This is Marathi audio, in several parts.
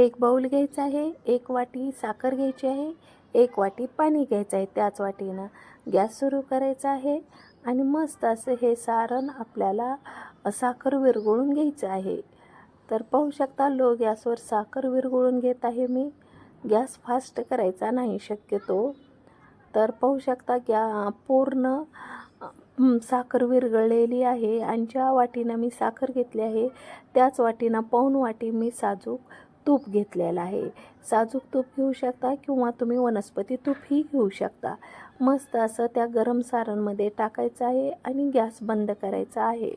एक बाऊल घ्यायचा आहे एक वाटी साखर घ्यायची आहे एक वाटी पाणी घ्यायचं आहे. त्याच वाटीनं गॅस सुरू करायचा आहे आणि मस्त असं हे सारण आपल्याला साखर विरघळून घ्यायचं आहे. तर पाहू शकता लो गॅसवर साखर विरघळून घेत आहे मी. गॅस फास्ट करायचा नाही शक्यतो. तर पाहू शकता गॅ पूर्ण साखर विरघळलेली आहे आणि ज्या वाटीनं मी साखर घेतली आहे त्याच वाटीनं पाऊन वाटी मी साजूक तूप घेतलेलं आहे. साजूक तूप घेऊ शकता किंवा तुम्ही वनस्पती तूपही घेऊ शकता. मस्त असं त्या गरम सारणमध्ये टाकायचं आहे आणि गॅस बंद करायचा आहे.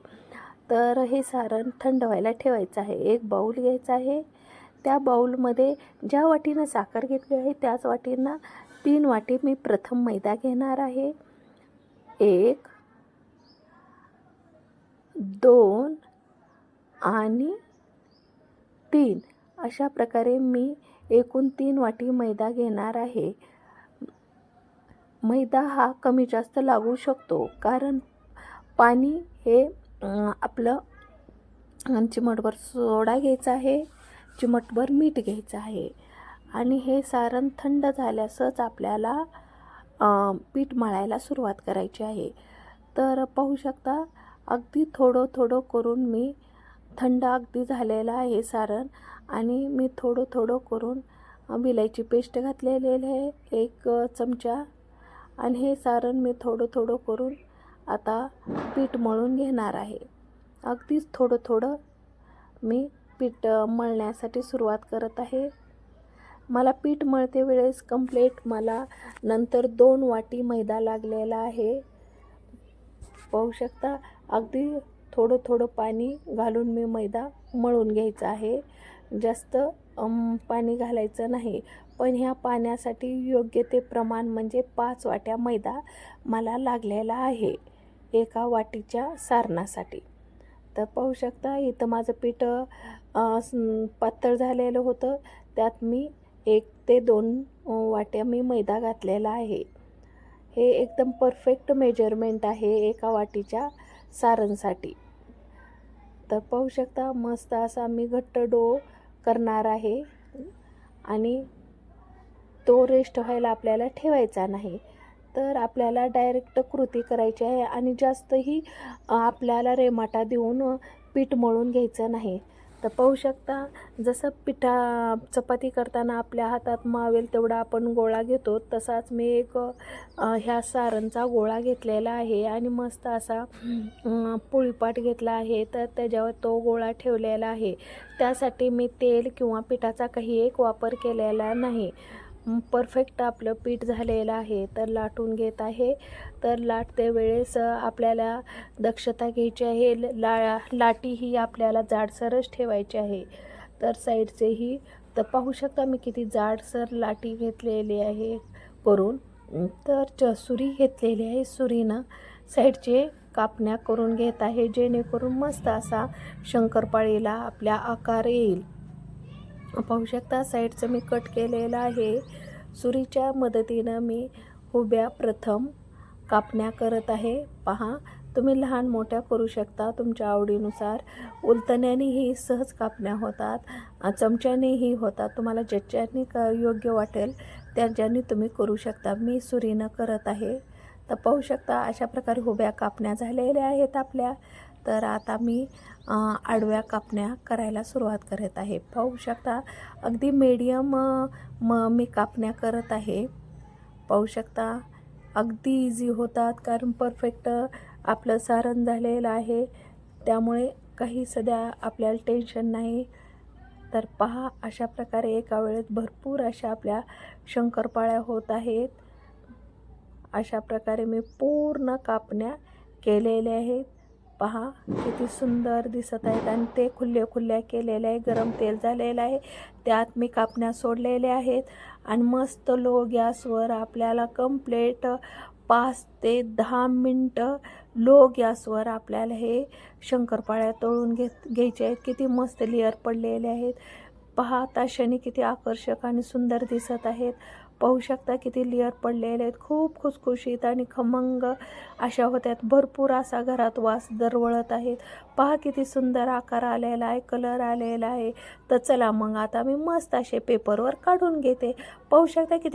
तर हे सारण थंड व्हायला ठेवायचं आहे. एक बाऊल घ्यायचा आहे. त्या बाऊलमध्ये ज्या वाटीनं साखर घेतली आहे त्याच वाटीनं तीन वाटी मी प्रथम मैदा घेणार आहे. एक दोन आणि तीन. अशा प्रकारे मी एकूण तीन वाटी मैदा घेणार आहे. मैदा हा कमी जास्त लागू शकतो कारण पाणी हे आपलं चिमटभर सोडा घ्यायचा आहे चिमटभर मीठ घ्यायचं आहे. आणि हे सारण थंड झाल्यासच आपल्याला पीठ मळायला सुरुवात करायची आहे. तर पाहू शकता अगदी थोडं थोडं करून मी थंड अगदी झालेलं आहे सारण. आणि मी थोडं थोडं करून विलायची पेस्ट घातलेली आहे एक चमचा. आणि हे सारण मी थोडं थोडं करून आता पीठ मळून घेणार आहे. अगदीच थोडं थोडं मी पीठ मळण्यासाठी सुरुवात करत आहे. मला पीठ मळते वेळेस कंप्लेट मला नंतर दोन वाटी मैदा लागलेला आहे. पाहू शकता अगदी थोडं थोडं पाणी घालून मी मैदा मळून घ्यायचा आहे. जास्त पाणी घालायचं नाही. पण ह्या पाण्यासाठी योग्य ते प्रमाण म्हणजे पाच वाट्या मैदा मला लागलेला आहे एका वाटीच्या सारणासाठी. तर पाहू शकता इथं माझं पीठ पातळ झालेलं होतं. त्यात मी एक ते दोन वाट्या मी मैदा घातलेला आहे. हे एकदम परफेक्ट मेजरमेंट आहे एका वाटीच्या सारणसाठी. तर पाहू शकता मस्त असा मी घट्ट डो करणार आहे. आणि तो रेस्ट व्हायला आपल्याला ठेवायचा नाही. तर आपल्याला डायरेक्ट कृती करायची आहे आणि जास्तही आपल्याला रेमाटा देऊन पीठ मळून घ्यायचं नाही. तर पाहू शकता जसं पिठा चपाती करताना आपल्या हातात मावेल तेवढा आपण गोळा घेतो. तसाच मी एक ह्या सारणचा गोळा घेतलेला आहे आणि मस्त असा पोळीपाट घेतला आहे. तर त्याच्यावर तो गोळा ठेवलेला आहे. त्यासाठी मी तेल किंवा पिठाचा काही एक वापर केलेला नाही. परफेक्ट आपलं पीठ झालेलं आहे तर लाटून घेत आहे. तर लाटते वेळेस आपल्याला दक्षता घ्यायची आहे. ला लाटी ही आपल्याला जाडसरच ठेवायची आहे. तर साईडचेही तर पाहू शकता मी किती जाडसर लाटी घेतलेली आहे करून. तर च सुरी घेतलेली आहे सुरीनं. साईडचे कापण्या करून घेत आहे जेणेकरून मस्त असा शंकरपाळीला आपल्या आकार येईल. पाहू शकता साईडचं मी कट केलेलं आहे. सुरीच्या मदतीनं मी उभ्या प्रथम कापण्या करत आहे. पहा तुम्ही लहान मोठ्या करू शकता तुमच्या आवडीनुसार. उलतण्यानेही सहज कापण्या होतात चमच्यानेही होतात. तुम्हाला ज्याच्याने क योग्य वाटेल त्याच्याने तुम्ही करू शकता. मी सुरीनं करत आहे. तर पाहू शकता अशा प्रकारे उभ्या कापण्या झालेल्या आहेत आपल्या. तर आता मी आडव्या कापण्या करायला सुरुवात करत आहे. पाहू शकता अगदी मीडियम म मी कापण्या करत आहे. पाहू शकता अगदी इझी होतात कारण परफेक्ट आपलं सारण झालेलं आहे. त्यामुळे काही सध्या आपल्याला टेन्शन नाही. तर पहा अशा प्रकारे एका वेळेत भरपूर अशा आपल्या शंकरपाळ्या होत आहेत. अशा प्रकारे मी पूर्ण कापण्या केलेल्या आहेत. पहा किती सुंदर दिसत आहेत आणि ते खुल्ले खुल्ल्या केलेले आहे. गरम तेल झालेलं आहे. त्यात मी कापण्या सोडलेल्या आहेत. आणि मस्त लो गॅसवर आपल्याला कंप्लेट पाच ते दहा मिनटं लो गॅसवर आपल्याला हे शंकरपाळ्या तळून घेत घ्यायचे आहेत. किती मस्त लेअर पडलेले आहेत. पहा ताशाने किती आकर्षक आणि सुंदर दिसत आहेत. पाहू शकता किती लेअर पडलेले आहेत. खूप खुसखुशीत आणि खमंग अशा होत्यात. भरपूर असा घरात वास दरवळत आहेत. पहा किती सुंदर आकार आलेला आहे कलर आलेला आहे. तर चला मग आता मी मस्त असे पेपरवर काढून घेते. पाहू शकता किती